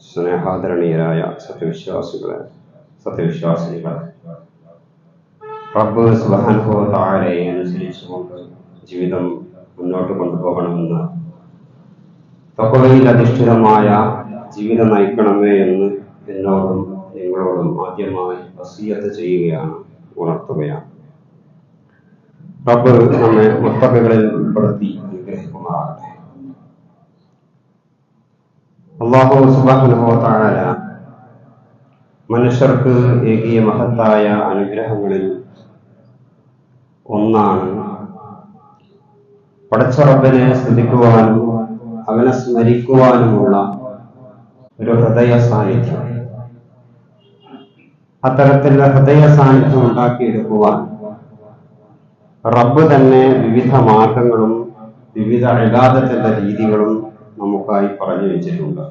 സ്നേഹാദരണീയരായ സത്യവിശ്വാസികളെ സത്യവിശ്വാസികളെ റബ്ബ് തആലയെ അനുസരിച്ചുകൊണ്ട് ജീവിതം മുന്നോട്ട് കൊണ്ടുപോകണമെന്ന് തഖ്വയിൽ അധിഷ്ഠിതമായ ജീവിതം നയിക്കണമേ എന്ന് എന്നോടും നിങ്ങളോടും ആദ്യമായി വസീയത്ത് ചെയ്യുകയാണ് ഉണർത്തുകയാണ്. റബ്ബ് നമ്മെ മുത്തകകളിൽ ഉൾപ്പെടുത്തി അനുഗ്രഹിക്കുമാറാകട്ടെ. അള്ളാഹു തആല മനുഷ്യർക്ക് ഏകിയ മഹത്തായ അനുഗ്രഹങ്ങളിൽ ഒന്നാണ് പടച്ചറബിനെ സ്തുതിക്കുവാനും അവനെ സ്മരിക്കുവാനുമുള്ള ഒരു ഹൃദയ സാന്നിധ്യം. അത്തരത്തിലുള്ള ഹൃദയ സാന്നിധ്യം ഉണ്ടാക്കിയെടുക്കുവാൻ റബ്ബ് തന്നെ വിവിധ മാർഗങ്ങളും വിവിധ അഴകാദത്തിന്റെ രീതികളും നമുക്കായി പറഞ്ഞു വെച്ചിട്ടുണ്ട്.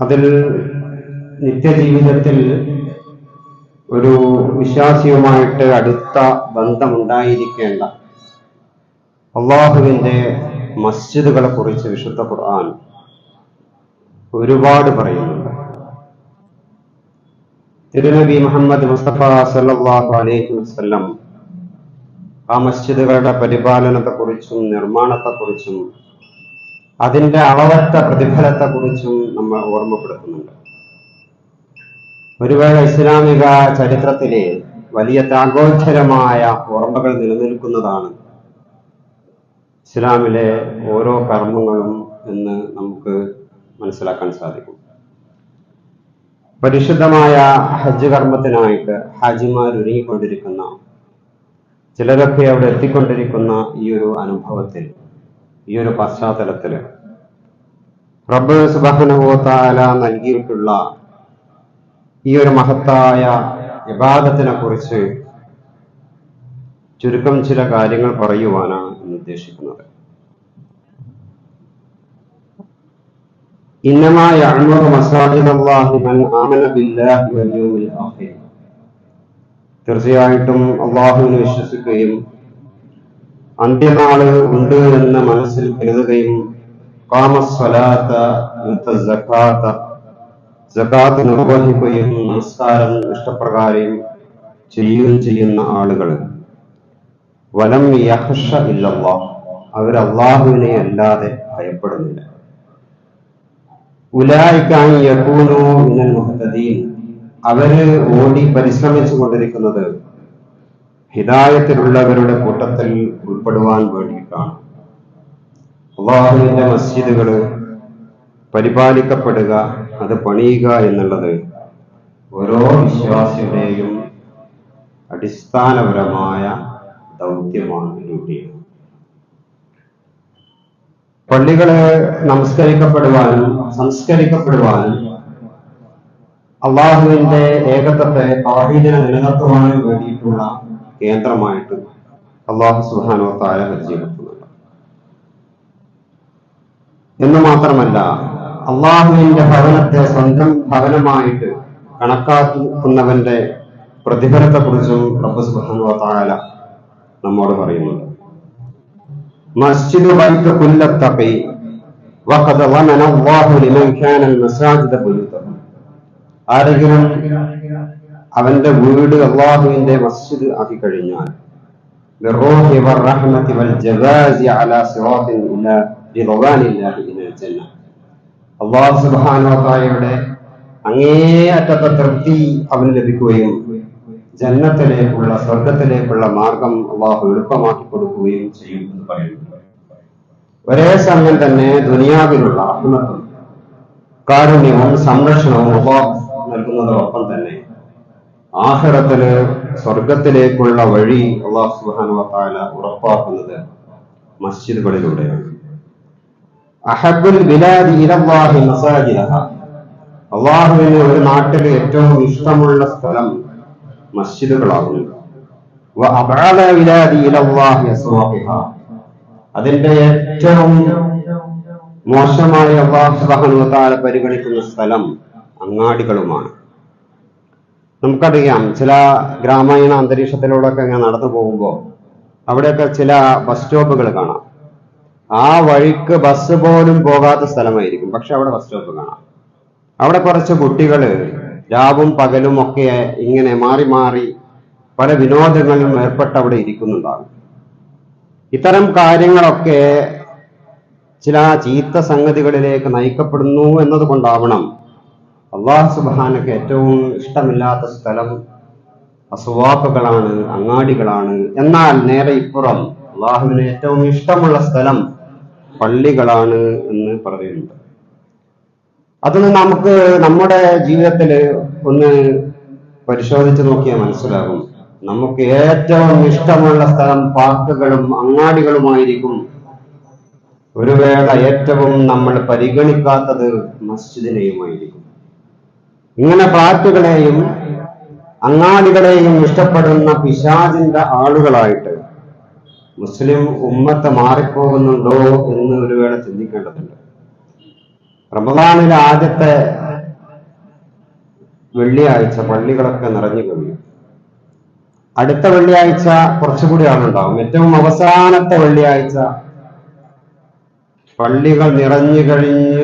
അതിൽ നിത്യജീവിതത്തിൽ ഒരു വിശ്വാസിയുമായിട്ട് അടുത്ത ബന്ധമുണ്ടായിരിക്കേണ്ട അള്ളാഹുവിന്റെ മസ്ജിദുകളെ കുറിച്ച് വിശുദ്ധ ഖുർആൻ ഒരുപാട് പറയുന്നുണ്ട്. തിരുനബി മുഹമ്മദ് മുസ്തഫ സല്ലല്ലാഹു അലൈഹി വസല്ലം ആ മസ്ജിദുകളുടെ പരിപാലനത്തെക്കുറിച്ചും നിർമ്മാണത്തെക്കുറിച്ചും അതിന്റെ അളവറ്റ പ്രതിഫലത്തെക്കുറിച്ചും നമ്മൾ ഓർമ്മപ്പെടുത്തുന്നുണ്ട്. ഒരുപാട് ഇസ്ലാമിക ചരിത്രത്തിലെ വലിയ താങ്കോച്ചരമായ ഓർമ്മകൾ നിലനിൽക്കുന്നതാണ് ഇസ്ലാമിലെ ഓരോ കർമ്മങ്ങളും എന്ന് നമുക്ക് മനസ്സിലാക്കാൻ സാധിക്കും. പരിശുദ്ധമായ ഹജ്ജ് കർമ്മത്തിനായിട്ട് ഹാജിമാർ ഒരുങ്ങിക്കൊണ്ടിരിക്കുന്ന ചിലരൊക്കെ അവിടെ എത്തിക്കൊണ്ടിരിക്കുന്ന ഈ ഒരു അനുഭവത്തിൽ ഈ ഒരു പശ്ചാത്തലത്തിൽ റബ്ബ് സുബാനുഭവത്താല നൽകിയിട്ടുള്ള ഈ ഒരു മഹത്തായ വിവാദത്തിനെ കുറിച്ച് ചുരുക്കം ചില കാര്യങ്ങൾ പറയുവാനാണ് ഇന്ന് ഉദ്ദേശിക്കുന്നത്. ഇന്നമായ തീർച്ചയായിട്ടും അള്ളാഹുവിനെ വിശ്വസിക്കുകയും അന്ത്യനാൾ ഉണ്ട് എന്ന് മനസ്സിൽ കരുതുകയും സക്കാത്ത് നിർവഹിക്കുകയും നമസ്കാരം ഇഷ്ടപ്രകാരം ചെയ്യുകയും ചെയ്യുന്ന ആളുകൾ. വലം യഹഷ ഇല്ലല്ലാ അവർ അള്ളാഹുവിനെ അല്ലാതെ ഭയപ്പെടുന്നില്ല. ഉലായിക്കാൻ യക്കൂനോ മിനൽ മുഹ്തദീൻ. അവർ ഓടി പരിശ്രമിച്ചു കൊണ്ടിരിക്കുന്നത് ഹിദായത്തിലുള്ളവരുടെ കൂട്ടത്തിൽ ഉൾപ്പെടുവാൻ വേണ്ടിയിട്ടാണ്. അള്ളാഹുവിന്റെ മസ്ജിദുകൾ പരിപാലിക്കപ്പെടുക അത് പണിയുക എന്നുള്ളത് ഓരോ വിശ്വാസിയുടെയും അടിസ്ഥാനപരമായ ദൗത്യമാണ് ഡ്യൂട്ടിയാണ്. പള്ളികളെ നമസ്കരിക്കപ്പെടുവാനും സംസ്കരിക്കപ്പെടുവാനും അള്ളാഹുവിന്റെ ഏകത്വത്തെ താഹീദിനെ നിലനിർത്തുവാനും വേണ്ടിയിട്ടുള്ള കേന്ദ്രമായിട്ട് അള്ളാഹു സുഹാനോ താര പരിചയപ്പെടുത്തുന്നുണ്ട് എന്ന് മാത്രമല്ല അള്ളാഹുവിന്റെ ഭവനത്തെ സ്വന്തം ഭവനമായിട്ട് കണക്കാക്കുന്നവന്റെ പ്രതിഫലത്തെക്കുറിച്ചും റബ്ബ് സുബ്ഹാനഹു താല നമ്മോട് പറയുന്നുണ്ട് മസ്ജിദ് ബൈത്ത് കുല്ലത്തഖി വഖദ ളമന അല്ലാഹു ലിമൻ കാന المساجد ബുയൂതഹും ആരെങ്കിലും അവന്റെ വീട് അള്ളാഹുവിന്റെ മസ്ജിദ് ആക്കി കഴിഞ്ഞാൽ അള്ളാഹു സുബാനോത്തായയുടെ അങ്ങേയറ്റത്തെ തൃപ്തി അവന് ലഭിക്കുകയും ജന്നത്തിലേക്കുള്ള സ്വർഗത്തിലേക്കുള്ള മാർഗം അള്ളാഹു എളുപ്പമാക്കി കൊടുക്കുകയും ചെയ്യും എന്ന് പറയുന്നു. ഒരേ സമയം തന്നെ ദുനിയാവിലുള്ള അഹ്മത്തും കാരുണ്യവും സംരക്ഷണവും അള്ളാഹു നൽകുന്നതോടൊപ്പം തന്നെ ആഹ്റത്തിൽ സ്വർഗത്തിലേക്കുള്ള വഴി അള്ളാഹു സുബാന ഉറപ്പാക്കുന്നത് മസ്ജിദുകളിലൂടെയാണ്. അഹബുൽ അള്ളാഹുവിന് ഒരു നാട്ടിൽ ഏറ്റവും ഇഷ്ടമുള്ള സ്ഥലം മസ്ജിദുകളാകുന്നു അതിന്റെ ഏറ്റവും മോശമായ അള്ളാഹു വതആല പരിഗണിക്കുന്ന സ്ഥലം അങ്ങാടികളുമാണ്. നമുക്കറിയാം ചില ഗ്രാമീണ അന്തരീക്ഷത്തിലൂടെയൊക്കെ ഇങ്ങനെ നടന്നു പോകുമ്പോൾ അവിടെയൊക്കെ ചില ബസ് സ്റ്റോപ്പുകൾ കാണാം. ആ വഴിക്ക് ബസ് പോലും പോകാത്ത സ്ഥലമായിരിക്കും. പക്ഷെ അവിടെ ബസ് സ്റ്റോപ്പ് കാണാം. അവിടെ കുറച്ച് കുട്ടികൾ രാവും പകലും ഒക്കെ ഇങ്ങനെ മാറി മാറി പല വിനോദങ്ങളിലും ഏർപ്പെട്ട് അവിടെ ഇരിക്കുന്നുണ്ടാകും. ഇത്തരം കാര്യങ്ങളൊക്കെ ചില ചീത്ത സംഗതികളിലേക്ക് നയിക്കപ്പെടുന്നു എന്നതുകൊണ്ടാവണം അള്ളാഹു സുബാനക്ക് ഏറ്റവും ഇഷ്ടമില്ലാത്ത സ്ഥലം അസുവാക്കുകളാണ് അങ്ങാടികളാണ്. എന്നാൽ നേരെ ഇപ്പുറം അള്ളാഹുവിന് ഏറ്റവും ഇഷ്ടമുള്ള സ്ഥലം പള്ളികളാണ് എന്ന് പറയുന്നുണ്ട്. അതൊന്ന് നമുക്ക് നമ്മുടെ ജീവിതത്തിൽ ഒന്ന് പരിശോധിച്ച് നോക്കിയാൽ മനസ്സിലാകും. നമുക്ക് ഏറ്റവും ഇഷ്ടമുള്ള സ്ഥലം പാർക്കുകളും അങ്ങാടികളുമായിരിക്കും. ഒരു വേള ഏറ്റവും നമ്മൾ പരിഗണിക്കാത്തത് മസ്ജിദിനെയുമായിരിക്കും. ഇങ്ങനെ പാർക്കുകളെയും അങ്ങാടികളെയും ഇഷ്ടപ്പെടുന്ന പിശാചിന്റെ ആളുകളായിട്ട് മുസ്ലിം ഉമ്മത്ത് മാറിപ്പോകുന്നുണ്ടോ എന്ന് ഒരു വേള ചിന്തിക്കേണ്ടതുണ്ട്. റമദാനിലെ ആദ്യത്തെ വെള്ളിയാഴ്ച പള്ളികളൊക്കെ നിറഞ്ഞു കഴിഞ്ഞു. അടുത്ത വെള്ളിയാഴ്ച കുറച്ചുകൂടി ആളുണ്ടാവും ഏറ്റവും അവസാനത്തെ വെള്ളിയാഴ്ച പള്ളികൾ നിറഞ്ഞു കഴിഞ്ഞ്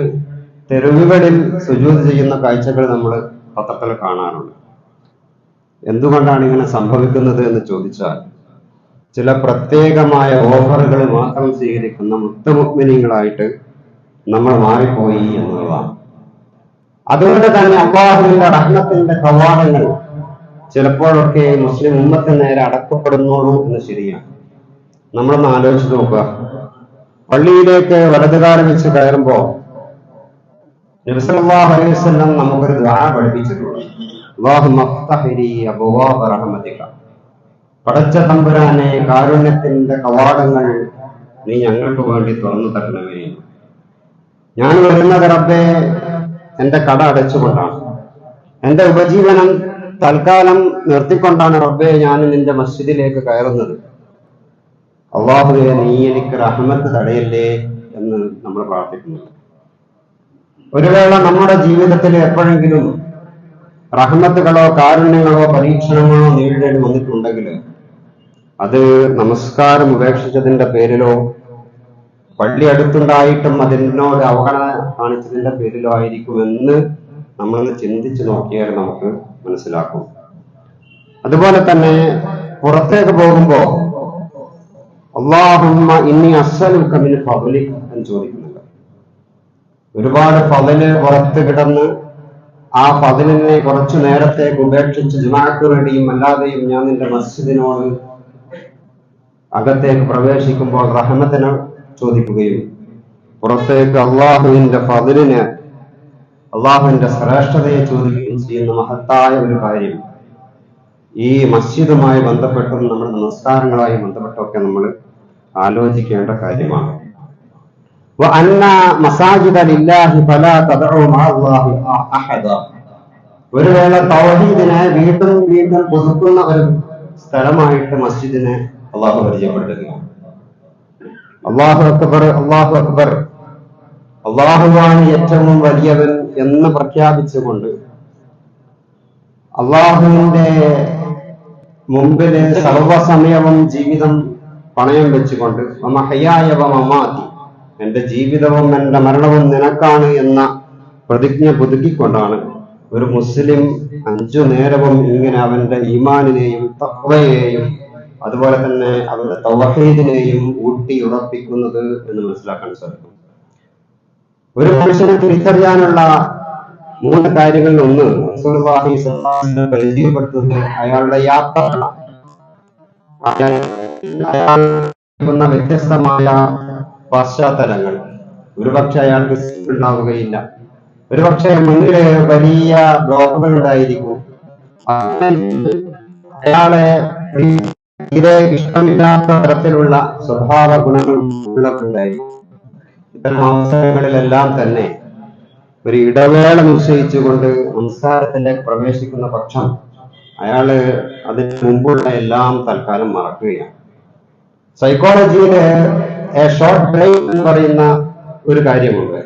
തെരുവുകളിൽ സുജൂത് ചെയ്യുന്ന കാഴ്ചകൾ നമ്മൾ പത്രത്തിൽ കാണാറുണ്ട്. എന്തുകൊണ്ടാണ് ഇങ്ങനെ സംഭവിക്കുന്നത് എന്ന് ചോദിച്ചാൽ ചില പ്രത്യേകമായ ഓഫറുകൾ മാത്രം സ്വീകരിക്കുന്ന മുത്തമുക്മിനികളായിട്ട് നമ്മൾ മാറിപ്പോയി എന്നുള്ളതാണ്. അതുകൊണ്ട് തന്നെ അള്ളാഹുവിന്റെ റഹ്മത്തിന്റെ കവാടങ്ങൾ ചിലപ്പോഴൊക്കെ മുസ്ലിം ഉമ്മത്തിന് നേരെ അടക്കപ്പെടുന്നുള്ളൂ എന്ന് ശരിയാണ്. നമ്മളൊന്ന് ആലോചിച്ച് നോക്കുക. പള്ളിയിലേക്ക് വലതുകാലം വെച്ച് കയറുമ്പോ നബിസല്ലാഹു അലൈഹി വസല്ലം നമുക്കൊരു ദ്വാ പഠിപ്പിച്ചിട്ടുണ്ട്. പടച്ച തമ്പുരാനെ കാരുണ്യത്തിന്റെ കവാടങ്ങൾ നീ ഞങ്ങൾക്ക് വേണ്ടി തുറന്നു തരണമേ. ഞാൻ വരുന്നത് റബ്ബെ എന്റെ കട അടച്ചുകൊണ്ടാണ്. എന്റെ ഉപജീവനം തൽക്കാലം നിർത്തിക്കൊണ്ടാണ് റബ്ബെ ഞാൻ നിന്റെ മസ്ജിദിലേക്ക് കയറുന്നത്. അള്ളാഹുവെ നീ എനിക്ക് റഹ്മത്ത് തടയല്ലേ എന്ന് നമ്മൾ പ്രാർത്ഥിക്കുന്നു. ഒരു വേള നമ്മുടെ ജീവിതത്തിൽ എപ്പോഴെങ്കിലും റഹ്മത്തുകളോ കാരുണ്യങ്ങളോ പരീക്ഷണങ്ങളോ നേരിടേണ്ടി വന്നിട്ടുണ്ടെങ്കിൽ അത് നമസ്കാരം ഉപേക്ഷിച്ചതിന്റെ പേരിലോ പള്ളി അടുത്തുണ്ടായിട്ടും അതിനോട് അവഗണന കാണിച്ചതിന്റെ പേരിലോ ആയിരിക്കുമെന്ന് നമ്മളൊന്ന് ചിന്തിച്ചു നോക്കിയാൽ നമുക്ക് മനസ്സിലാക്കും. അതുപോലെ തന്നെ പുറത്തേക്ക് പോകുമ്പോ അള്ളാഹുമ്മ ഇന്നി അസ്സലു കമിന് പബ്ലിക് എന്ന് ചോദിക്കുന്നുണ്ട് ഒരുപാട് പതിൽ പുറത്ത് കിടന്ന് ആ പതിലിനെ കുറച്ചു നേരത്തേക്ക് ഉപേക്ഷിച്ച് ജുമാക്ക് അല്ലാതെയും ഞാൻ നിന്റെ മസ്ജിദിനോട് അകത്തേക്ക് പ്രവേശിക്കുമ്പോൾ റഹ്മത്തിനെ ചോദിക്കുകയും പുറത്തേക്ക് അള്ളാഹുവിന്റെ ഫതിലിന് അള്ളാഹുവിന്റെ ശ്രേഷ്ഠതയെ ചോദിക്കുകയും ചെയ്യുന്ന മഹത്തായ ഒരു കാര്യം. ഈ മസ്ജിദുമായി ബന്ധപ്പെട്ടും നമ്മുടെ നമസ്കാരങ്ങളുമായി ബന്ധപ്പെട്ടൊക്കെ നമ്മൾ ആലോചിക്കേണ്ട കാര്യമാണ്. ഒരു വേള തൗഹീദിനെ വീണ്ടും വീണ്ടും പുതുക്കുന്ന ഒരു സ്ഥലമായിട്ട് മസ്ജിദിനെ അള്ളാഹു പരിചയപ്പെടുത്തുകയാണ് അള്ളാഹു അക്ബർ അള്ളാഹു അക്ബർ. അള്ളാഹുവാണ് ഏറ്റവും വലിയവൻ എന്ന് പ്രഖ്യാപിച്ചുകൊണ്ട് അള്ളാഹുവിന്റെ മുമ്പിൽ സർവസമയവും ജീവിതം പണയം വെച്ചുകൊണ്ട് മമഹയായവ മമാതി എന്റെ ജീവിതവും എന്റെ മരണവും നിനക്കാണ് എന്ന പ്രതിജ്ഞ പുതുക്കിക്കൊണ്ടാണ് ഒരു മുസ്ലിം അഞ്ചു നേരവും ഇങ്ങനെ അവന്റെ ഈമാനിനെയും തക്വയെയും അതുപോലെ തന്നെ അവന്റെ തൗഹീദിനെയും ഊട്ടി ഉറപ്പിക്കുന്നത് എന്ന് മനസ്സിലാക്കാൻ സാധിക്കും. ഒരു മനുഷ്യനെ തിരിച്ചറിയാനുള്ള മൂന്ന് കാര്യങ്ങളിൽ ഒന്ന് പരിചയപ്പെടുത്തുന്നത് അയാളുടെ യാത്ര. വ്യത്യസ്തമായ പശ്ചാത്തലങ്ങൾ. ഒരുപക്ഷെ അയാൾക്ക് ഉണ്ടാവുകയില്ല. ഒരുപക്ഷെ മുന്നിൽ വലിയ ബ്ലോക്കുകൾ ഉണ്ടായിരിക്കും അയാളെ തീരെ ഇഷ്ടമില്ലാത്ത തരത്തിലുള്ള സ്വഭാവ ഗുണങ്ങൾ ഇത്തരം അവസരങ്ങളിലെല്ലാം തന്നെ ഒരു ഇടവേള നിശ്ചയിച്ചുകൊണ്ട് സംസാരത്തിലേക്ക് പ്രവേശിക്കുന്ന പക്ഷം അയാൾ അതിന് മുമ്പുള്ള എല്ലാം തൽക്കാലം മറക്കുകയാണ്. സൈക്കോളജിയിൽ ഷോർട്ട് ഡ്രൈവ് എന്ന് പറയുന്ന ഒരു കാര്യമുണ്ട്.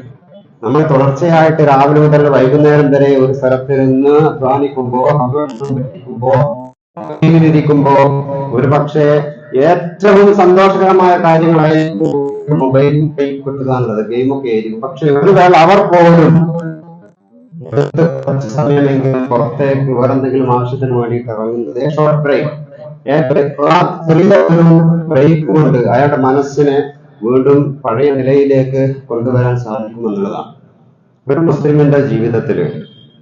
നമ്മൾ തുടർച്ചയായിട്ട് രാവിലെ മുതൽ വൈകുന്നേരം വരെ ഒരു സ്ഥലത്ത് നിന്ന് ധ്വാനിക്കുമ്പോൾ ഇരിക്കുമ്പോ ഒരു പക്ഷേ ഏറ്റവും സന്തോഷകരമായ കാര്യങ്ങളായിരിക്കും മൊബൈലും എന്നുള്ളത്. ഗെയിമൊക്കെ ആയിരിക്കും. പക്ഷെ ഒരു വേള അവർ പോലും കുറച്ച് സമയമെങ്കിലും പുറത്തേക്ക് വേറെന്തെങ്കിലും ആവശ്യത്തിന് വേണ്ടിയിട്ട് ഇറങ്ങുന്നത്. ഷോർട്ട് ബ്രേക്ക് ചെറിയ ബ്രേക്ക് കൊണ്ട് അയാളുടെ മനസ്സിനെ വീണ്ടും പഴയ നിലയിലേക്ക് കൊണ്ടുവരാൻ സാധിക്കുമെന്നുള്ളതാണ് ഒരു മുസ്ലിമിന്റെ ജീവിതത്തിൽ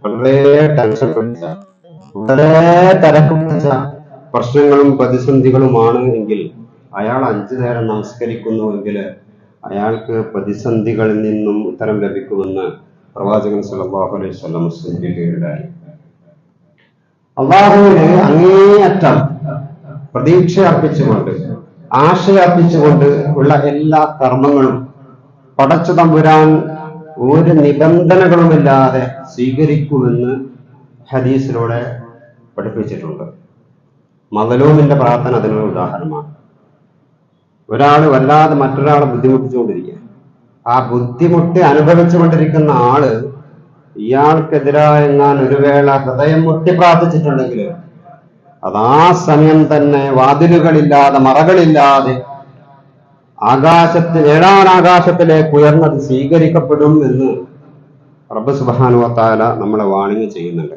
വളരെ ടെൻഷൻ വളരെ പിടിച്ച പ്രശ്നങ്ങളും പ്രതിസന്ധികളുമാണ് എങ്കിൽ അയാൾ അഞ്ചു നേരം നമസ്കരിക്കുന്നുവെങ്കിൽ അയാൾക്ക് പ്രതിസന്ധികളിൽ നിന്നും ഉത്തരം ലഭിക്കുമെന്ന് പ്രവാചകൻ സല്ലല്ലാഹു അലൈഹി സൂചിപ്പിക്കുകയുണ്ടായി അള്ളാഹുവിന് അങ്ങേയറ്റം പ്രതീക്ഷ അർപ്പിച്ചുകൊണ്ട് ആശയ അർപ്പിച്ചുകൊണ്ട് ഉള്ള എല്ലാ കർമ്മങ്ങളും പടച്ചു തമ്പുരാൻ ഒരു നിബന്ധനകളുമില്ലാതെ സ്വീകരിക്കുമെന്ന് ഹദീസിലൂടെ പഠിപ്പിച്ചിട്ടുണ്ട്. മതലൂമിന്റെ പ്രാർത്ഥന അതിനൊരു ഉദാഹരണമാണ്. ഒരാൾ വല്ലാതെ മറ്റൊരാളെ ബുദ്ധിമുട്ടിച്ചുകൊണ്ടിരിക്കുക ആ ബുദ്ധിമുട്ട് അനുഭവിച്ചുകൊണ്ടിരിക്കുന്ന ആൾ ഞാൻ ഒരു വേള ഹൃദയം മുട്ടി പ്രാർത്ഥിച്ചിട്ടുണ്ടെങ്കിൽ അത് ആ സമയം തന്നെ വാതിലുകളില്ലാതെ മറകളില്ലാതെ ആകാശത്തിൽ ഏഴാം ആകാശത്തിലേക്ക് ഉയർന്നത് സ്വീകരിക്കപ്പെടും എന്ന് റബ്ബ് സുബാനുവത്താല നമ്മളെ വാണിംഗ് ചെയ്യുന്നുണ്ട്.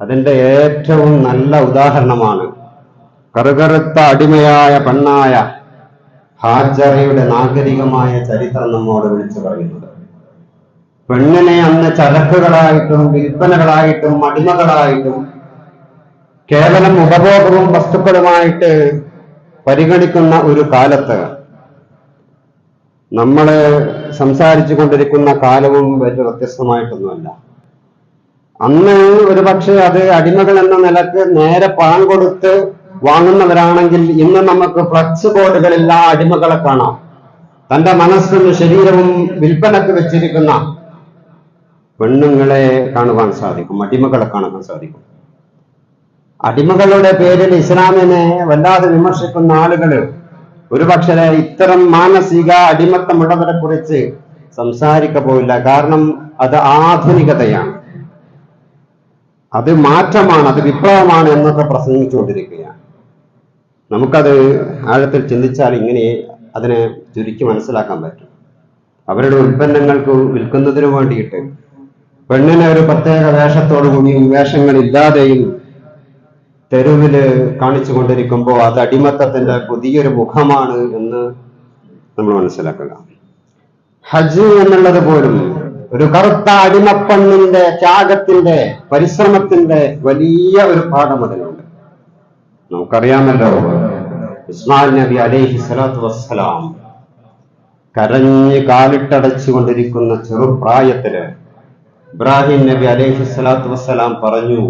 അതിന്റെ ഏറ്റവും നല്ല ഉദാഹരണമാണ് കറുകറുത്ത അടിമയായ പെണ്ണായ ഹാജറയുടെ നാഗരികമായ ചരിത്രം നമ്മോട് വിളിച്ചു പറയുന്നത്. പെണ്ണിനെ അന്ന് ചരക്കുകളായിട്ടും വിൽപ്പനകളായിട്ടും അടിമകളായിട്ടും കേവലം ഉപഭോഗവും വസ്തുക്കളുമായിട്ട് പരിഗണിക്കുന്ന ഒരു കാലത്ത് നമ്മൾ സംസാരിച്ചു കൊണ്ടിരിക്കുന്ന കാലവും വലിയ വ്യത്യസ്തമായിട്ടൊന്നുമല്ല. അന്ന് ഒരു പക്ഷേ അത് അടിമകൾ എന്ന നിലയ്ക്ക് നേരെ പണം കൊടുത്ത് വാങ്ങുന്നവരാണെങ്കിൽ ഇന്ന് നമുക്ക് ഫ്ലക്സ് ബോർഡുകളിൽ ആ അടിമകളെ കാണാം. തന്റെ മനസ്സും ശരീരവും വിൽപ്പനക്ക് വെച്ചിരിക്കുന്ന പെണ്ണുങ്ങളെ കാണുവാൻ സാധിക്കും അടിമകളെ കാണുവാൻ സാധിക്കും. അടിമകളുടെ പേരിൽ ഇസ്ലാമിനെ വല്ലാതെ വിമർശിക്കുന്ന ആളുകൾ ഒരുപക്ഷെ ഇത്തരം മാനസിക അടിമത്തമുള്ളവരെ കുറിച്ച് സംസാരിക്ക പോയില്ല കാരണം അത് ആധുനികതയാണ്. അത് മാറ്റമാണ് അത് വിപ്ലവമാണ് എന്നൊക്കെ പ്രസംഗിച്ചുകൊണ്ടിരിക്കുകയാണ്. നമുക്കത് ആഴത്തിൽ ചിന്തിച്ചാൽ ഇങ്ങനെ അതിനെ ചുരുക്കി മനസ്സിലാക്കാൻ പറ്റും. അവരുടെ ഉൽപ്പന്നങ്ങൾക്ക് വിൽക്കുന്നതിന് വേണ്ടിയിട്ട് പെണ്ണിനെ ഒരു പ്രത്യേക വേഷത്തോടു കൂടിയും വേഷങ്ങളില്ലാതെയും തെരുവിൽ കാണിച്ചു കൊണ്ടിരിക്കുമ്പോൾ അത് അടിമത്തത്തിന്റെ പുതിയൊരു മുഖമാണ് എന്ന് നമ്മൾ മനസ്സിലാക്കുക. ഹജ്ജ് എന്നുള്ളത് പോലും ഒരു കറുത്ത അടിമപ്പെണ്ണിന്റെ ത്യാഗത്തിന്റെ പരിശ്രമത്തിന്റെ വലിയ ഒരു പാഠം അതിനുണ്ട് നമുക്കറിയാമല്ലോ ഇസ്മാൽ നബി അലൈഹി സ്വലാത്തു വസ്സലാം കരഞ്ഞ് കാലിട്ടടച്ചു കൊണ്ടിരിക്കുന്ന ചെറുപ്രായത്തിൽ ഇബ്രാഹിം നബി അലൈഹി സ്വലാത്തു വസ്സലാം പറഞ്ഞു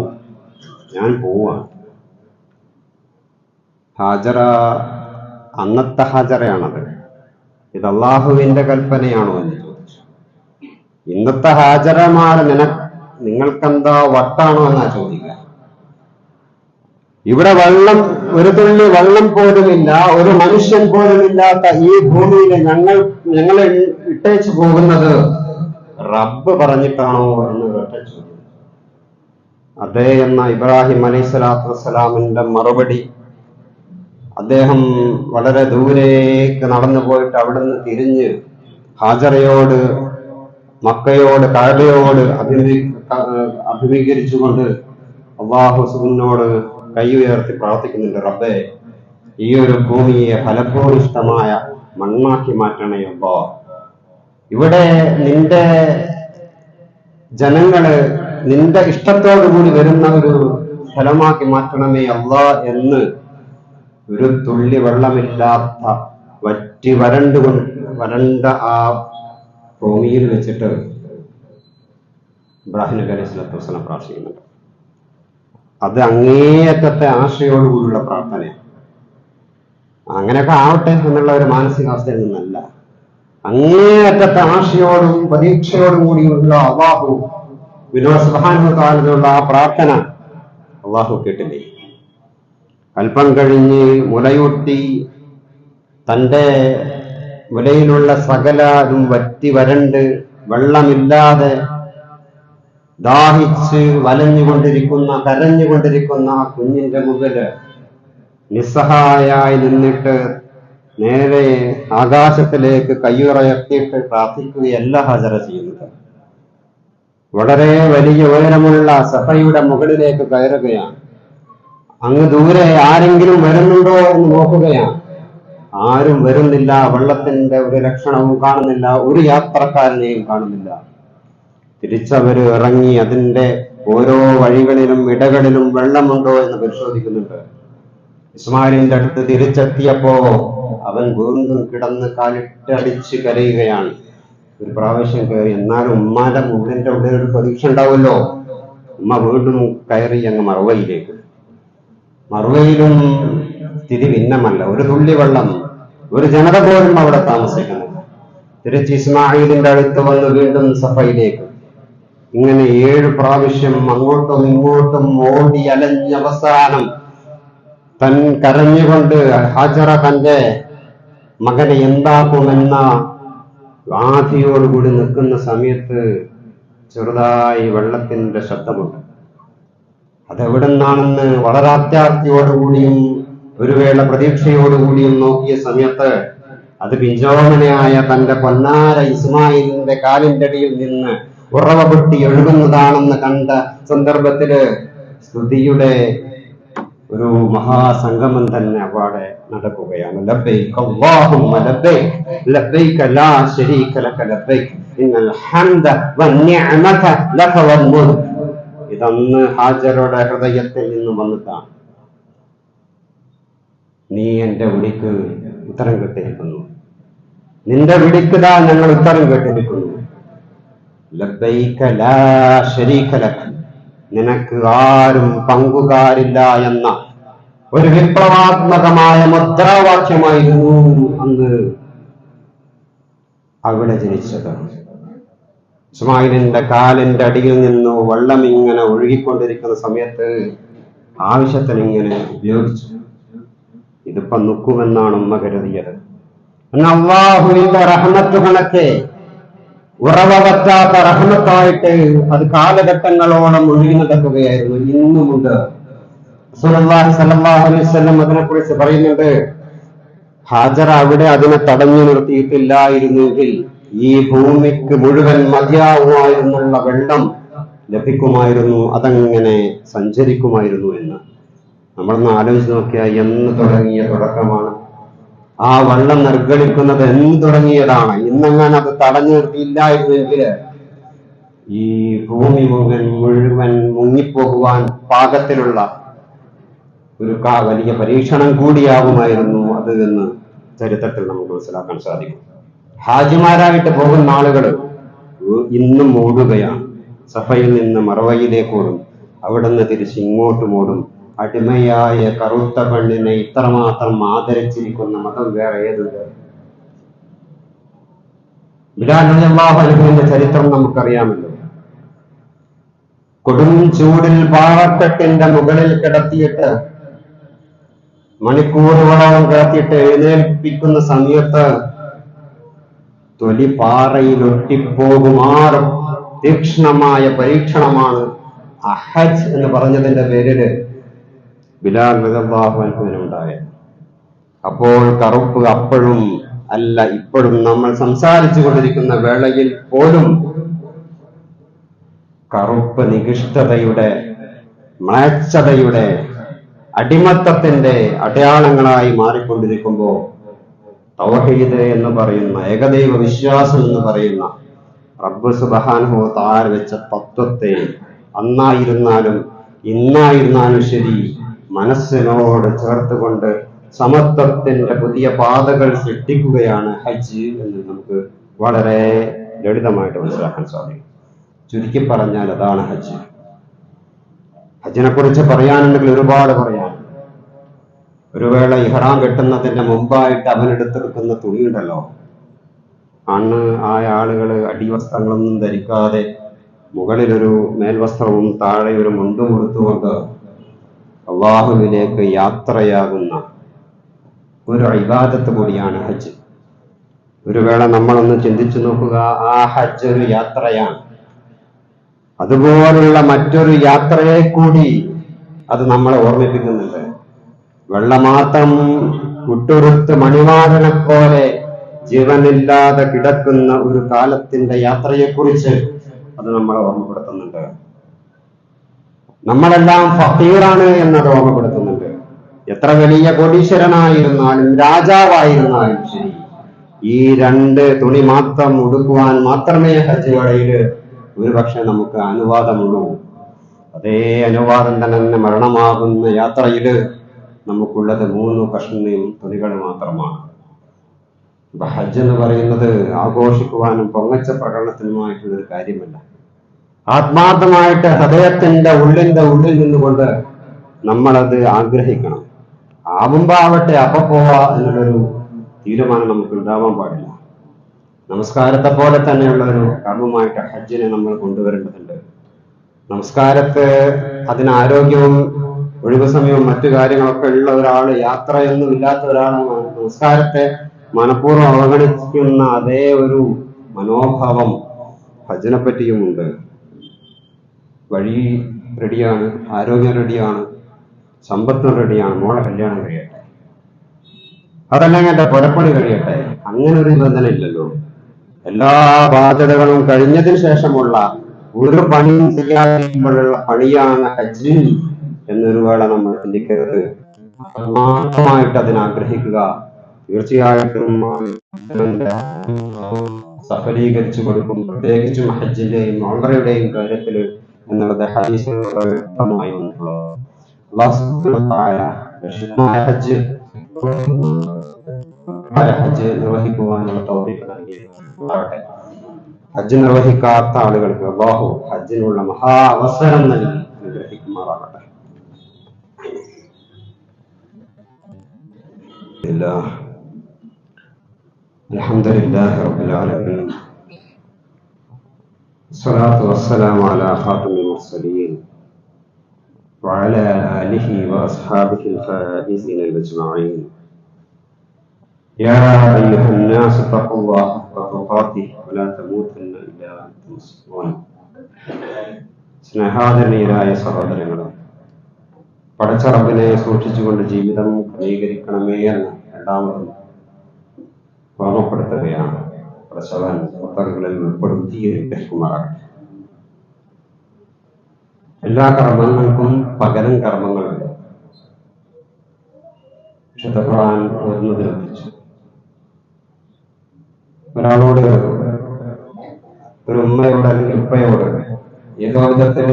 ഞാൻ പോവാണ്. ഹാജറ അന്നത്തെ ഹാജറയാണത് ഇത് അള്ളാഹുവിന്റെ കൽപ്പനയാണോ എന്ന് ചോദിച്ചു. ഇന്നത്തെ ഹാജറമാർ നിന നിങ്ങൾക്കെന്താ വട്ടാണോ എന്നാ ചോദിക്കുക. ഇവിടെ വെള്ളം ഒരു തുള്ളി വെള്ളം പോലുമില്ല ഒരു മനുഷ്യൻ പോലുമില്ലാത്ത ഈ ഭൂമിയിൽ ഞങ്ങൾ ഞങ്ങളെ ഇട്ടേച്ചു പോകുന്നത് റബ്ബ് പറഞ്ഞിട്ടാണോ എന്ന് ചോദ്യം. അതേ എന്ന ഇബ്രാഹിം അലൈഹി സ്വലാത്തു വസ്സലാമിന്റെ മറുപടി അദ്ദേഹം വളരെ ദൂരേക്ക് നടന്നു പോയിട്ട് അവിടുന്ന് തിരിഞ്ഞ് ഹാജറയോട് മക്കയോട് കാഴയോട് അഭിമീ അഭിമുഖീകരിച്ചുകൊണ്ട് അള്ളാഹുസുബിനോട് കൈ ഉയർത്തി പ്രാർത്ഥിക്കുന്നുണ്ട്. റബ്ബെ ഈ ഒരു ഭൂമിയെ ഫലഭൂയിഷ്ടമായ മണ്ണാക്കി മാറ്റണേ അല്ലോ ഇവിടെ നിന്റെ ജനങ്ങൾ നിന്റെ ഇഷ്ടത്തോടു കൂടി വരുന്ന ഒരു ഫലമാക്കി മാറ്റണമേ അല്ല എന്ന് ഒരു തുള്ളി വെള്ളമില്ലാത്ത വറ്റി വരണ്ടു വരണ്ട ആ ഭൂമിയിൽ വെച്ചിട്ട് ഇബ്രാഹിം നബി അലൈഹി സ്വലത്തു പ്രാർത്ഥിക്കുന്നുണ്ട്. അത് അങ്ങേയറ്റത്തെ ആശയോടുകൂടിയുള്ള പ്രാർത്ഥനയാണ്. അങ്ങനെയൊക്കെ ആവട്ടെ എന്നുള്ള ഒരു മാനസികാവസ്ഥയിൽ നിന്നല്ല. അങ്ങേയറ്റത്തെ ആശയോടും പരീക്ഷയോടും കൂടിയുള്ള അള്ളാഹു വിനോദ സുബാനുകാലത്തിലുള്ള ആ പ്രാർത്ഥന അള്ളാഹു കേട്ടില്ലേ? അല്പം കഴിഞ്ഞ് മുലയൂട്ടി തന്റെ മുലയിലുള്ള സകലതും വറ്റി വരണ്ട് വെള്ളമില്ലാതെ ദാഹിച്ച് വലഞ്ഞുകൊണ്ടിരിക്കുന്ന കരഞ്ഞുകൊണ്ടിരിക്കുന്ന ആ കുഞ്ഞിന്റെ മുമ്പിൽ നിസ്സഹായായി നിന്നിട്ട് നേരെ ആകാശത്തിലേക്ക് കയ്യുറയർത്തിയിട്ട് പ്രാർത്ഥിക്കുകയല്ല ഹാജര ചെയ്യുന്നത്. വളരെ വലിയ ഉയരമുള്ള സഫയുടെ മുകളിലേക്ക് കയറുകയാണ്. അങ്ങ് ദൂരെ ആരെങ്കിലും വരുന്നുണ്ടോ എന്ന് നോക്കുകയാണ്. ആരും വരുന്നില്ല വെള്ളത്തിന്റെ ഒരു ലക്ഷണവും കാണുന്നില്ല ഒരു യാത്രക്കാരനെയും കാണുന്നില്ല. തിരിച്ചവര് ഇറങ്ങി അതിന്റെ ഓരോ വഴികളിലും ഇടകളിലും വെള്ളമുണ്ടോ എന്ന് പരിശോധിക്കുന്നുണ്ട്. ഇസ്മായിലിന്റെ അടുത്ത് തിരിച്ചെത്തിയപ്പോ അവൻ വീണ്ടും കിടന്ന് കാലിട്ടടിച്ച് കരയുകയാണ്. ഒരു പ്രാവശ്യം കയറി എന്നാലും ഉമ്മാന്റെ മുകളിന്റെ ഉള്ളിൽ ഒരു പ്രതീക്ഷ ഉണ്ടാവുമല്ലോ. ഉമ്മ വീണ്ടും കയറി അങ്ങ് മറുവയിലേക്ക് മറുവയിലും സ്ഥിതി ഭിന്നമല്ല. ഒരു തുള്ളി വെള്ളം ഒരു ജനത പോലും അവിടെ താമസിക്കുന്നു തിരിച്ച് ഇസ്മായിലിന്റെ അടുത്ത് വന്ന് വീണ്ടും സഫയിലേക്ക് ഇങ്ങനെ ഏഴ് പ്രാവശ്യം അങ്ങോട്ടും ഇങ്ങോട്ടും ഓടി അലഞ്ഞ അവസാനം തൻ കരഞ്ഞുകൊണ്ട് ഹാജറ തന്റെ മകനെ എന്താക്കുമെന്ന ആധിയോടുകൂടി നിൽക്കുന്ന സമയത്ത് ചെറുതായി വെള്ളത്തിന്റെ ശബ്ദമുണ്ട്. അതെവിടെ നിന്നാണെന്ന് വളരെ അത്യാർത്ഥിയോടുകൂടിയും ഒരു വേള പ്രതീക്ഷയോടുകൂടിയും നോക്കിയ സമയത്ത് അത് പിഞ്ചോമനയായ തന്റെ പൊന്നാര ഇസ്മായിലിന്റെ കാലിന്റെ അടിയിൽ നിന്ന് ഉറവ പൊട്ടി ഒഴുകുന്നതാണെന്ന് കണ്ട സന്ദർഭത്തിൽ സ്തുതിയുടെ ഒരു മഹാസംഗമം തന്നെ അവിടെ നടക്കുകയാണ്. ലബ്ബൈക് അല്ലാഹുമ്മ ലബ്ബൈക് ലബ്ബൈക ലാ ലക ലബ്ബൈക് ഇന്നൽ ഹംദ ലക വൽ ഇതന്ന് ഹാജറുടെ ഹൃദയത്തിൽ നിന്ന് വന്നിട്ടാണ്. നീ എന്റെ വിളിക്ക് ഉത്തരം കേട്ടിരിക്കുന്നു. നിന്റെ വിളിക്കുതാ ഞങ്ങൾ ഉത്തരം കേട്ടിരിക്കുന്നു. നിനക്ക് ആരും പങ്കുകാരില്ല എന്ന ഒരു വിപ്ലവാത്മകമായ മുദ്രാവാക്യമായിരുന്നു അന്ന് അവിടെ ജനിച്ചത്. ഇസ്മായിലിന്റെ കാലിന്റെ അടിയിൽ നിന്ന് വെള്ളം ഇങ്ങനെ ഒഴുകിക്കൊണ്ടിരിക്കുന്ന സമയത്ത് ആവശ്യത്തിന് ഇങ്ങനെ ഉപയോഗിച്ചു. ഇതിപ്പം നുക്കുമെന്നാണ് ഉമ്മ കരുതിയത്. അള്ളാഹുവിന്റെ റഹ്മത്ത് കണക്കെ ഉറവ പറ്റാത്ത റഹ്മത്തായിട്ട് അത് കാലഘട്ടങ്ങളോളം ഒഴുകി നടക്കുകയായിരുന്നു. ഇന്നുമുണ്ട് അതിനെ കുറിച്ച് പറയുന്നുണ്ട് ഹാജർ അവിടെ അതിനെ തടഞ്ഞു നിർത്തിയിട്ടില്ലായിരുന്നെങ്കിൽ ഈ ഭൂമിക്ക് മുഴുവൻ മതിയാവുമായിരുന്നുള്ള വെള്ളം ലഭിക്കുമായിരുന്നു അതങ്ങനെ സഞ്ചരിക്കുമായിരുന്നു എന്ന്. നമ്മളൊന്ന് ആലോചിച്ച് നോക്കിയാൽ എന്ന് തുടങ്ങിയ തുടക്കമാണ്. ആ വെള്ളം നിർഗളിക്കുന്നത് എന്ന് തുടങ്ങിയതാണ് ഇന്നങ്ങാൻ അത് തടഞ്ഞു നിർത്തിയില്ലായിരുന്നെങ്കിൽ ഈ ഭൂമി മുഴുവൻ മുഴുവൻ മുങ്ങിപ്പോകുവാൻ പാകത്തിലുള്ള ഒരു വലിയ പരീക്ഷണം കൂടിയാകുമായിരുന്നു അത് എന്ന് ചരിത്രത്തിൽ നമുക്ക് മനസ്സിലാക്കാൻ സാധിക്കും. ഹാജിമാരായിട്ട് പോകുന്ന ആളുകൾ ഇന്നും ഓടുകയാണ്. സഫയിൽ നിന്ന് മറവയിലേക്ക് ഓടും. അവിടെ നിന്ന് തിരിച്ച് ഇങ്ങോട്ടും ഓടും. അടിമയായ കറുത്ത പെണ്ണിനെ ഇത്രമാത്രം ആദരിച്ചിരിക്കുന്ന മതം വേറെ ഏതുണ്ട് ബിലാലുവിന്റെ ചരിത്രം നമുക്കറിയാമല്ലോ. കൊടും ചൂടിൽ പാറക്കെട്ടിന്റെ മുകളിൽ കിടത്തിയിട്ട് മണിക്കൂറുകളോളം കിടത്തിയിട്ട് എഴുന്നേൽപ്പിക്കുന്ന സമയത്ത് തൊലി പാറയിൽ ഒട്ടിപ്പോകുമാറും തീക്ഷ്ണമായ പരീക്ഷണമാണ് അഹജ് എന്ന് പറഞ്ഞതിന്റെ പേരിൽ ബിലാൽ ഉണ്ടായത് അപ്പോൾ കറുപ്പ് അപ്പോഴും അല്ല ഇപ്പോഴും നമ്മൾ സംസാരിച്ചു കൊണ്ടിരിക്കുന്ന വേളയിൽ പോലും കറുപ്പ് നികിഷ്ടതയുടെ മ്ലേച്ഛതയുടെ അടിമത്തത്തിന്റെ അടയാളങ്ങളായി മാറിക്കൊണ്ടിരിക്കുമ്പോൾ തൗഹീദ് എന്ന് പറയുന്ന ഏകദൈവ വിശ്വാസം എന്ന് പറയുന്ന റബ്ബ് സുബഹാനുഹോ താര വെച്ച തത്വത്തെ അന്നായിരുന്നാലും ഇന്നായിരുന്നാലും ശരി മനസ്സിനോട് ചേർത്തുകൊണ്ട് സമത്വത്തിന്റെ പുതിയ പാതകൾ സൃഷ്ടിക്കുകയാണ് ഹജ്ജ് എന്ന് നമുക്ക് വളരെ ലളിതമായിട്ട് മനസ്സിലാക്കാൻ സാധിക്കും. ചുരുക്കി പറഞ്ഞാൽ അതാണ് ഹജ്ജ്. ഹജ്ജിനെ കുറിച്ച് പറയാനുണ്ടെങ്കിൽ ഒരുപാട് പറയാൻ ഒരു വേള ഇഹ്റാം കെട്ടുന്നതിന്റെ മുമ്പായിട്ട് അവനെടുത്തെടുക്കുന്ന തുണിയുണ്ടല്ലോ. അന്ന് ആ ആളുകൾ അടിവസ്ത്രങ്ങളൊന്നും ധരിക്കാതെ മുകളിലൊരു മേൽവസ്ത്രവും താഴെ ഒരു മുണ്ടും കൊടുത്തുകൊണ്ട് അള്ളാഹുവിലേക്ക് യാത്രയാകുന്ന ഒരു അഭിവാദത്ത് കൂടിയാണ് ഹജ്ജ്. ഒരു വേള നമ്മളൊന്ന് ചിന്തിച്ചു നോക്കുക ആ ഹജ്ജ് ഒരു യാത്രയാണ്. അതുപോലുള്ള മറ്റൊരു യാത്രയെ കൂടി അത് നമ്മളെ ഓർമ്മിപ്പിക്കുന്നുണ്ട്. വെള്ളമാത്രം കുട്ടുറുത്ത് മണിവാഴനെ പോലെ ജീവനില്ലാതെ കിടക്കുന്ന ഒരു കാലത്തിന്റെ യാത്രയെക്കുറിച്ച് അത് നമ്മളെ ഓർമ്മപ്പെടുത്തുന്നുണ്ട്. നമ്മളെല്ലാം ഫക്കീറാണ് എന്നത് ഓർമ്മപ്പെടുത്തുന്നുണ്ട്. എത്ര വലിയ കോടീശ്വരനായിരുന്നാലും രാജാവായിരുന്നാലും ശരി ഈ രണ്ട് തുണി മാത്രം ഉടുക്കുവാൻ മാത്രമേ ഹജ്ജ് വേളയിൽ ഒരുപക്ഷെ നമുക്ക് അനുവാദമുള്ളൂ. അതേ അനുവാദം തന്നെ മരണമാകുന്ന യാത്രയിൽ നമുക്കുള്ളത് മൂന്ന് കഷ്ണയും തുണികൾ മാത്രമാണ്. ഇപ്പൊ ഹജ്ജ് എന്ന് പറയുന്നത് ആഘോഷിക്കുവാനും പൊങ്ങച്ച പ്രകടനത്തിനുമായിട്ടുള്ള ഒരു കാര്യമല്ല. ആത്മാർത്ഥമായിട്ട് ഹൃദയത്തിന്റെ ഉള്ളിന്റെ ഉള്ളിൽ നിന്നുകൊണ്ട് നമ്മളത് ആഗ്രഹിക്കണം. ആവുമ്പോ ആവട്ടെ അപ്പൊ എന്നുള്ളൊരു തീരുമാനം നമുക്ക് ഉണ്ടാവാൻ പാടില്ല. നമസ്കാരത്തെ പോലെ തന്നെയുള്ള ഒരു കർമ്മമായിട്ട് ഹജ്ജിനെ നമ്മൾ കൊണ്ടുവരേണ്ടതുണ്ട്. നമസ്കാരത്തെ അതിന് ആരോഗ്യവും ഒഴിവ് സമയവും മറ്റു കാര്യങ്ങളൊക്കെ ഉള്ള ഒരാൾ യാത്രയൊന്നും ഇല്ലാത്ത ഒരാളാണ് നമസ്കാരത്തെ മനഃപൂർവം അവഗണിക്കുന്ന അതേ ഒരു മനോഭാവം ഹജ്ജിനെ പറ്റിയുമുണ്ട് വഴി റെഡിയാണ് ആരോഗ്യം റെഡിയാണ് സമ്പത്തും റെഡിയാണ് മോളെ കല്യാണം കഴിയട്ടെ. അതല്ലെങ്കിൽ എന്റെ പുരപ്പണി കഴിയട്ടെ. അങ്ങനെ ഒരു നിബന്ധന ഇല്ലല്ലോ എല്ലാ ബാധ്യതകളും കഴിഞ്ഞതിന് ശേഷമുള്ള ഒരു പണിയും ചെയ്യാതിരിക്കുമ്പോഴുള്ള പണിയാണ് ഹജ്ജ്. എന്നൊരു വേള നമ്മൾ ചിന്തിക്കരുത്. മാത്രമായിട്ട് അതിനാഗ്രഹിക്കുക തീർച്ചയായിട്ടും സഫലീകരിച്ചു കൊടുക്കും. പ്രത്യേകിച്ചും ഹജ്ജിന്റെയും ഉംറയുടെയും കാര്യത്തിൽ എന്നുള്ളത് വ്യക്തമായി ഹജ്ജ് നിർവഹിക്കാത്ത ആളുകൾക്ക് അള്ളാഹു ഹജ്ജിനുള്ള മഹാ അവസരം നൽകി. لله الحمد لله رب العالمين الصلاة والسلام على خاتم المرسلين وعلى آله وأصحابه الفائزين أجمعين يا أيها الناس اتقوا الله حق تقاته ولا تموتن إلا وأنتم مسلمون സ്നേഹാദരണീയരായ സഹോദരങ്ങളും പടച്ചറബിനെ സൂക്ഷിച്ചുകൊണ്ട് ജീവിതം ക്രമീകരിക്കണമേ എന്ന് രണ്ടാമതും ഓർമ്മപ്പെടുത്തുകയാണ് പ്രസവൻ പുസ്തകങ്ങളിൽ ഉൾപ്പെടുത്തി ലഭിക്കുമാറാകട്ടെ എല്ലാ കർമ്മങ്ങൾക്കും പകരം കർമ്മങ്ങളുണ്ട്. വിശുദ്ധ ഖുർആൻ ഓർമ്മതിലെത്തിച്ചു ഒരാളോട് ഒരു ഉമ്മയോട് അല്ലെങ്കിൽ ഉപ്പയോട് ഏതോ വിധത്തിൽ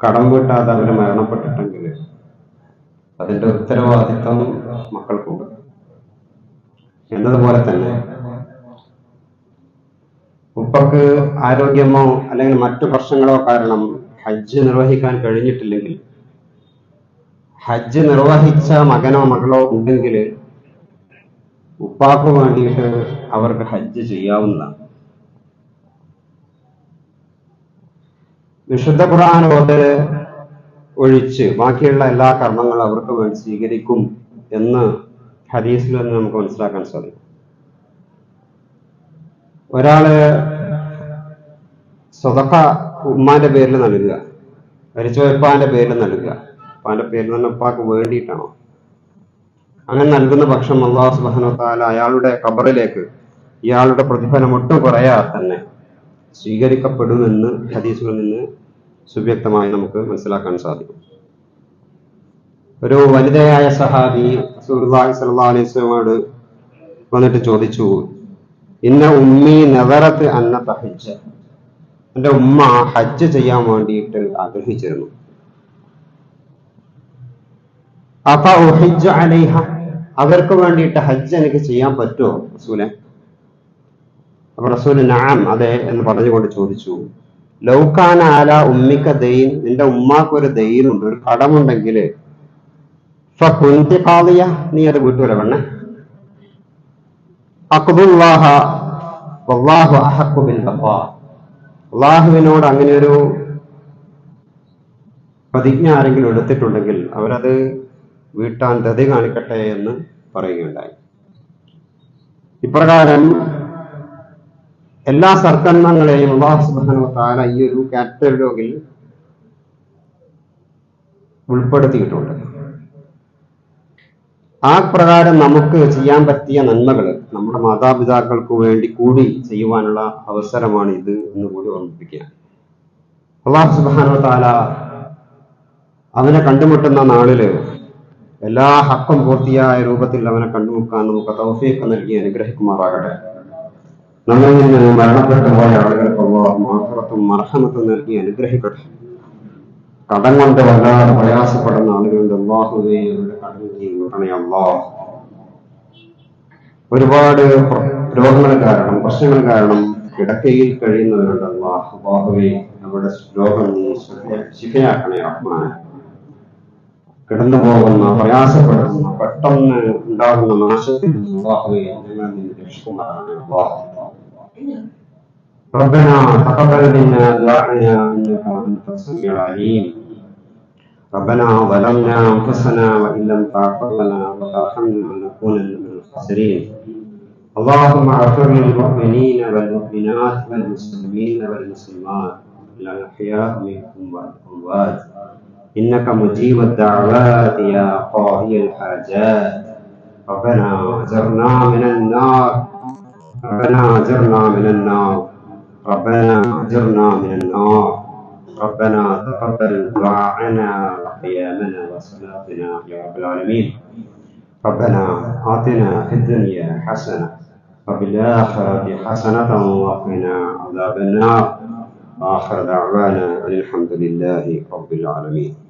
കടം വീട്ടാതെ അവർ മരണപ്പെട്ടിട്ടെങ്കിൽ അതിന്റെ ഉത്തരവാദിത്വം മക്കൾക്കുണ്ട്. എന്നതുപോലെ തന്നെ ഉപ്പക്ക് ആരോഗ്യമോ അല്ലെങ്കിൽ മറ്റു പ്രശ്നങ്ങളോ കാരണം ഹജ്ജ് നിർവഹിക്കാൻ കഴിഞ്ഞിട്ടില്ലെങ്കിൽ ഹജ്ജ് നിർവഹിച്ച മകനോ മകളോ ഉണ്ടെങ്കിൽ ഉപ്പാക്ക് വേണ്ടിയിട്ട് അവർക്ക് ഹജ്ജ് ചെയ്യാവുന്നതാണ്. വിശുദ്ധ ഖുർആൻ ഓത് ഒഴിച്ച് ബാക്കിയുള്ള എല്ലാ കർമ്മങ്ങളും അവർക്ക് വേണ്ടി സ്വീകരിക്കും എന്ന് ഹദീസിൽ നിന്ന് നമുക്ക് മനസ്സിലാക്കാൻ സാധിക്കും. ഒരാൾ സ്വതക്ക ഉമ്മാന്റെ പേരിൽ നൽകുക മരിച്ച പേരിൽ നൽകുക ഉപ്പാന്റെ പേരിൽ തന്നെ ഉപ്പാക്ക് വേണ്ടിയിട്ടാണോ? അങ്ങനെ നൽകുന്ന പക്ഷം അള്ളാഹു സുബാനോ അയാളുടെ കബറിലേക്ക് ഇയാളുടെ പ്രതിഫലം ഒട്ടും കുറയാതെ തന്നെ സ്വീകരിക്കപ്പെടുമെന്ന് ഹദീസുകളിൽ നിന്ന് സുവ്യക്തമായി നമുക്ക് മനസ്സിലാക്കാൻ സാധിക്കും. ഒരു വനിതയായ സഹാബി സുഹൃദായ് സല്ലാ അലൈഹി സ്വലമോട് വന്നിട്ട് ചോദിച്ചു ഇന്ന ഉമ്മി നെവറത്ത് അന്ന തഹജ് എന്റെ ഉമ്മ ഹജ്ജ് ചെയ്യാൻ വേണ്ടിയിട്ട് ആഗ്രഹിച്ചിരുന്നു. അപ്പൊ അലൈഹ അവർക്ക് വേണ്ടിയിട്ട് ഹജ്ജ് എനിക്ക് ചെയ്യാൻ പറ്റുമോ റസൂലെ? അപ്പൊ റസൂൽ നാം അതെ എന്ന് പറഞ്ഞുകൊണ്ട് ചോദിച്ചു. ലൗക്കാന ഉമ്മിക്ക ദൈൻ നിന്റെ ഉമ്മാക്കൊരു ദൈനുണ്ട് ഒരു കടമുണ്ടെങ്കിൽ കാളിയ നീ അത് വീട്ടുവരെ അക്ബുല്ലാഹ വല്ലാഹു ബിൽ അള്ളാഹുവിനോട് അങ്ങനെ ഒരു പ്രതിജ്ഞ ആരെങ്കിലും എടുത്തിട്ടുണ്ടെങ്കിൽ അവരത് വീട്ടാൻ ഗതി കാണിക്കട്ടെ എന്ന് പറയുകയുണ്ടായി. ഇപ്രകാരം എല്ലാ സർക്കന്മങ്ങളെയും അള്ളാഹു താല ഈ ഒരു കാറ്റലോഗിൽ ഉൾപ്പെടുത്തിയിട്ടുണ്ട്. ആ പ്രകാരം നമുക്ക് ചെയ്യാൻ പറ്റിയ നന്മകൾ നമ്മുടെ മാതാപിതാക്കൾക്ക് വേണ്ടി കൂടി ചെയ്യുവാനുള്ള അവസരമാണ് ഇത് എന്ന് കൂടി ഓർമ്മിപ്പിക്കുക അള്ളാഹു സുബാന അവനെ കണ്ടുമുട്ടുന്ന നാളിൽ എല്ലാ ഹക്കും പൂർത്തിയായ രൂപത്തിൽ അവനെ കണ്ടുമുക്കാൻ നമുക്ക് തൗഫീഖ് നൽകി അനുഗ്രഹിക്കുമാറാകട്ടെ. നമ്മിൽ നിന്ന് മരണപ്പെട്ടു പോയ ആളുകൾക്ക് മാഫറത്തും മർഹമത്തും നൽകി അനുഗ്രഹിക്കട്ടെ. കടം കൊണ്ട് വല്ലാതെ പ്രയാസപ്പെടുന്ന ആളുകളുടെ അള്ളാഹുവേ അവരുടെ ഒരുപാട് രോഗങ്ങൾ കാരണം പ്രശ്നങ്ങൾ കാരണം കിടക്കയിൽ കഴിയുന്നവരുണ്ട് അള്ളാഹ് അള്ളാഹുവേ അവരുടെ രോഗം നീ ശിഖയാക്കണേ റഹ്മാനെ. കിടന്നു പോകുന്ന പ്രയാസപ്പെടുന്ന പെട്ടെന്ന് ഉണ്ടാകുന്ന നാശത്തിൽ അള്ളാഹുവേ ഞങ്ങൾ നിന്ന് രക്ഷിക്കുമാറാണ് അള്ളാഹ് ربنا تقبل منا دعاءنا إنك أنت السميع العليم. ربنا ظلمنا أنفسنا وإن لم تغفر لنا وترحمنا لنكونن من الخاسرين. اللهم اغفر للمؤمنين والمؤمنات والمسلمين والمسلمات. الاحياء منكم والاموات إنك مجيب الدعوات يا قاضي الحاجات. ربنا أجرنا من النار. ربنا اجرنا من النار. ربنا اجرنا من النار. ربنا تقبل دعاءنا وقيامنا وصلاتنا يا رب العالمين. ربنا آتنا في الدنيا حسنة وفي الآخرة حسنة وقنا عذاب النار. آخر دعوانا الحمد لله رب العالمين.